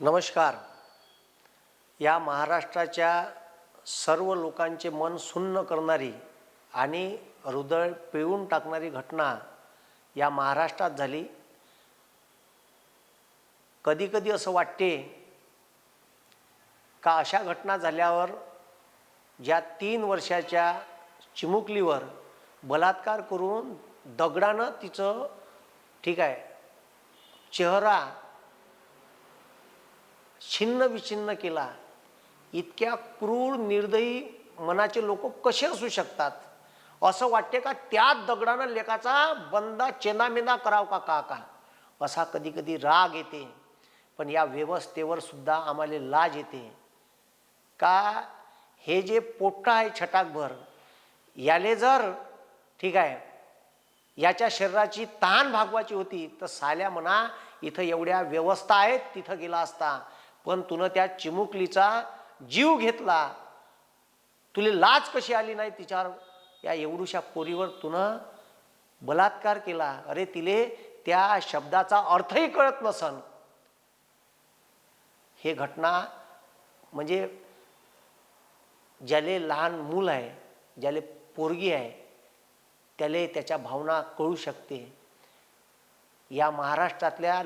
नमस्कार. या महाराष्ट्राच्या सर्व लोकांचे मन सुन्न करणारी आणि हृदय पिळून टाकणारी घटना या महाराष्ट्रात झाली. कधीकधी असं वाटते का अशा घटना झाल्यावर ज्या तीन वर्षाच्या चिमुकलीवर बलात्कार करून दगडानं तिचं ठीक आहे चेहरा छिन्न विछिन्न केला इतक्या क्रूर निर्दयी मनाचे लोक कसे असू शकतात? असं वाटते का त्या दगडानं लेखाचा बंदा चेनामेना कराव का का का असा कधी कधी राग येते पण या व्यवस्थेवर सुद्धा आम्हाला लाज येते. का हे जे पोट्ट आहे छटाकभर याले जर ठीक आहे याच्या शरीराची ताण भागवायची होती तर साल्या म्हणा इथं एवढ्या व्यवस्था आहेत तिथं गेला असता. पण तुनं त्या चिमुकलीचा जीव घेतला. तुले लाज कशी आली नाही तिच्यावर? या एवढूशा पोरीवर तुनं बलात्कार केला. अरे तिले त्या शब्दाचा अर्थही कळत नसन. हे घटना म्हणजे ज्याले लहान मूल आहे ज्याले पोरगी आहे त्याले त्याच्या भावना कळू शकते. या महाराष्ट्रातल्या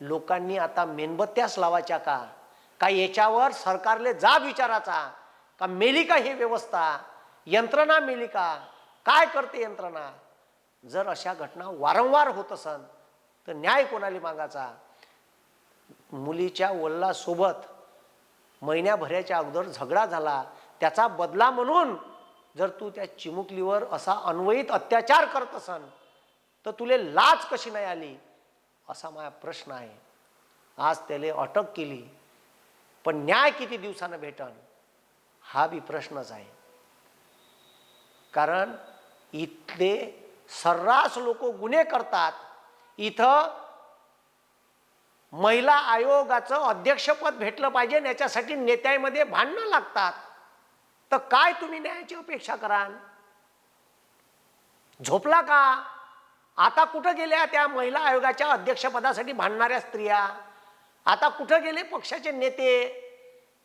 लोकांनी आता मेणबत्त्याच लावायच्या का? का याच्यावर सरकारले जाब विचाराचा का मेली का ही व्यवस्था? यंत्रणा मेली का काय करते यंत्रणा? जर अशा घटना वारंवार होत असन तर न्याय कोणाला मागायचा? मुलीच्या वल्लासोबत महिन्याभराच्या अगोदर झगडा झाला त्याचा बदला म्हणून जर तू त्या चिमुकलीवर असा अन्वयित अत्याचार करत असन तर तुले लाज कशी नाही आली? असा माझा प्रश्न आहे. आज त्याला अटक केली पण न्याय किती दिवसानं भेटन हा बी प्रश्नच आहे. कारण इथले सर्रास लोक गुन्हे करतात. इथं महिला आयोगाचं अध्यक्षपद भेटलं पाहिजे आणि याच्यासाठी नेत्यामध्ये भांडणं लागतात. तर काय तुम्ही न्यायाची अपेक्षा कराल? झोपला का? आता कुठं गेल्या त्या महिला आयोगाच्या अध्यक्षपदासाठी भांडणाऱ्या स्त्रिया? आता कुठं गेले पक्षाचे नेते?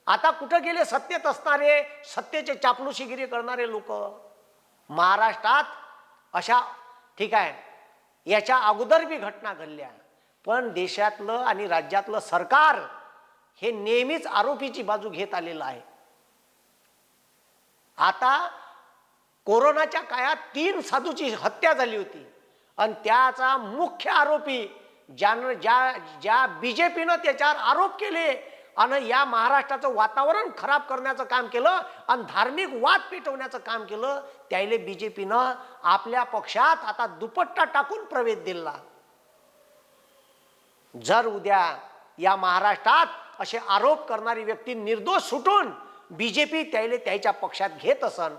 आता कुठं गेले सत्तेत असणारे सत्तेचे चापलुशीगिरी करणारे लोक? महाराष्ट्रात अशा ठीक आहे याच्या अगोदर बी घटना घडल्या. पण देशातलं आणि राज्यातलं सरकार हे नेहमीच आरोपीची बाजू घेत आलेलं आहे. आता कोरोनाच्या काळात तीन साधूची हत्या झाली होती. आणि त्याचा मुख्य आरोपी ज्यानं ज्या ज्या बी जे पीनं त्याच्यावर आरोप केले आणि या महाराष्ट्राचं वातावरण खराब करण्याचं काम केलं आणि धार्मिक वाद पेटवण्याचं काम केलं त्याले बी जे पीनं आपल्या पक्षात आता दुपट्टा टाकून प्रवेश दिला. जर उद्या या महाराष्ट्रात असे आरोप करणारी व्यक्ती निर्दोष सुटून बी जे पी त्याले त्याच्या पक्षात घेत असन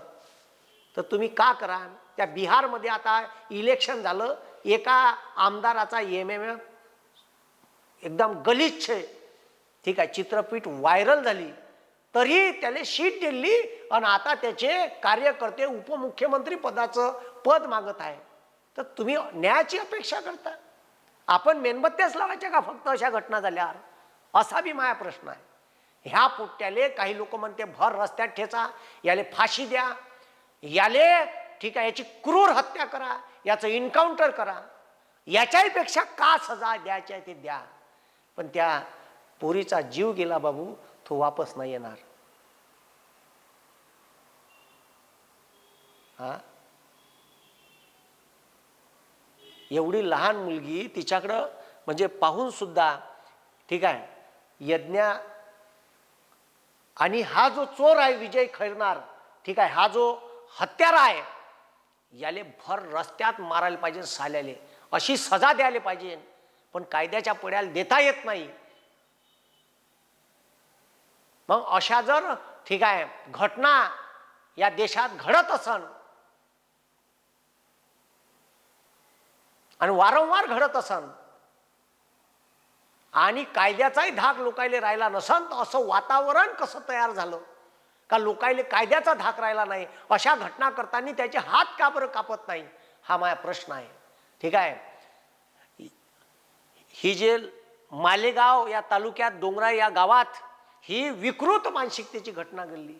तर तुम्ही का करा त्या बिहारमध्ये आता इलेक्शन झालं. एका आमदाराचा एम एम एकदम गलिच्छ ठीक आहे चित्रपीठ व्हायरल झाली. तरी त्याला शीट दिली आणि आता त्याचे कार्यकर्ते उपमुख्यमंत्री पदाचं पद मागत आहे. तर तुम्ही न्यायाची अपेक्षा करता. आपण मेणबत्त्याच लावायच्या का फक्त अशा घटना झाल्यावर असा बी माझा प्रश्न आहे. ह्या पोट्याले काही लोक म्हणते भर रस्त्यात ठेचा याले फाशी द्या. याले ठीक आहे याची क्रूर हत्या करा याचं इन्काउंटर करा. याच्याहीपेक्षा का सजा द्यायची आहे ते द्या. पण त्या पोरीचा जीव गेला बाबू तो वापस नाही येणार. हा? एवढी लहान मुलगी तिच्याकडं म्हणजे पाहून सुद्धा ठीक आहे यज्ञा आणि हा जो चोर आहे विजय खैरनार ठीक आहे हा जो हत्यारा आहे याले भर रस्त्यात मारायला पाहिजे साल्याले. अशी सजा द्यायला पाहिजे. पण कायद्याच्या पुढ्याला देता येत नाही. मग अशा जर ठीक आहे घटना या देशात घडत असन आणि वारंवार घडत असन आणि कायद्याचाही धाक लोकायला राहिला नसन तर असं वातावरण कसं तयार झालं? का लोकायले कायद्याचा धाक राहिला नाही? अशा घटना करताना त्याचे हात का बरं कापत नाही? हा माझा प्रश्न आहे. ठीक आहे? ही जे मालेगाव या तालुक्यात डोंगरा या गावात ही विकृत मानसिकतेची घटना घडली.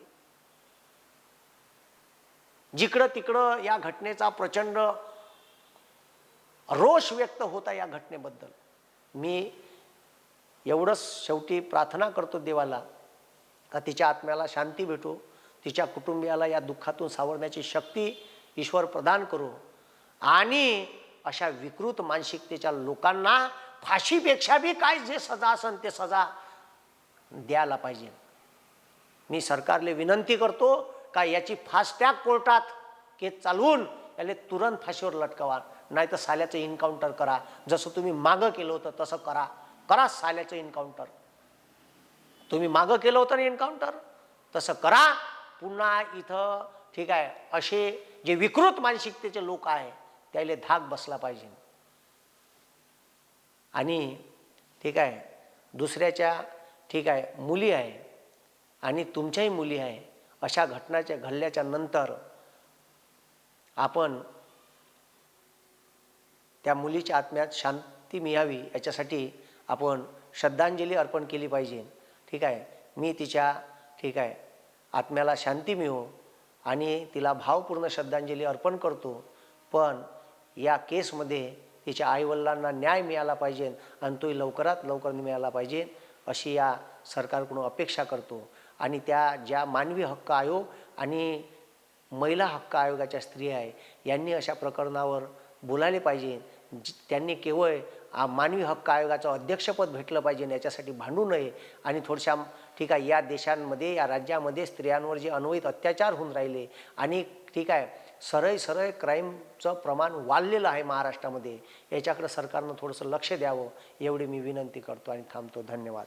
जिकडं तिकडं या घटनेचा प्रचंड रोष व्यक्त होता या घटनेबद्दल. मी एवढंच शेवटी प्रार्थना करतो देवाला. का तिच्या आत्म्याला शांती भेटो तिच्या कुटुंबियाला या दुःखातून सावरण्याची शक्ती ईश्वर प्रदान करो. आणि अशा विकृत मानसिकतेच्या लोकांना फाशीपेक्षा बी काय जे सजा असन ते सजा द्यायला पाहिजे. मी सरकारले विनंती करतो का याची फास्टॅग कोर्टात केस चालवून याला तुरंत फाशीवर लटकवा नाही तर साल्याचं इन्काउंटर करा. जसं तुम्ही मागं केलं होतं तसं करा. करा साल्याचं इन्काउंटर तुम्ही मागं केलं होतं ना एन्काउंटर तसं करा. पुन्हा इथं ठीक आहे असे जे विकृत मानसिकतेचे लोक आहे त्याला धाक बसला पाहिजे. आणि ठीक आहे दुसऱ्याच्या ठीक आहे मुली आहे आणि तुमच्याही मुली आहे अशा घटनाच्या घडल्याच्या नंतर आपण त्या मुलीच्या आत्म्यात शांती मिळावी याच्यासाठी आपण श्रद्धांजली अर्पण केली पाहिजे. ठीक आहे? मी तिच्या ठीक आहे. आत्म्याला शांती मिळो आणि तिला भावपूर्ण श्रद्धांजली अर्पण करतो. पण या केसमध्ये तिच्या आईवडिलांना न्याय मिळाला पाहिजे आणि तोही लवकरात लवकर मिळाला पाहिजे अशी या सरकारकडून अपेक्षा करतो. आणि त्या ज्या मानवी हक्क आयोग आणि महिला हक्क आयोगाच्या स्त्रिया आहे यांनी अशा प्रकरणावर बोलायला पाहिजे. त्यांनी केवळ मानवी हक्क आयोगाचं अध्यक्षपद भेटलं पाहिजे याच्यासाठी भांडू नये. आणि थोडशा ठीक आहे या देशांमध्ये या राज्यामध्ये स्त्रियांवर जे अन्वयित अत्याचार होऊन राहिले आणि ठीक आहे सरळ सरळ क्राईमचं प्रमाण वाढलेलं आहे महाराष्ट्रामध्ये याच्याकडे सरकारनं थोडंसं लक्ष द्यावं एवढी मी विनंती करतो आणि थांबतो. धन्यवाद.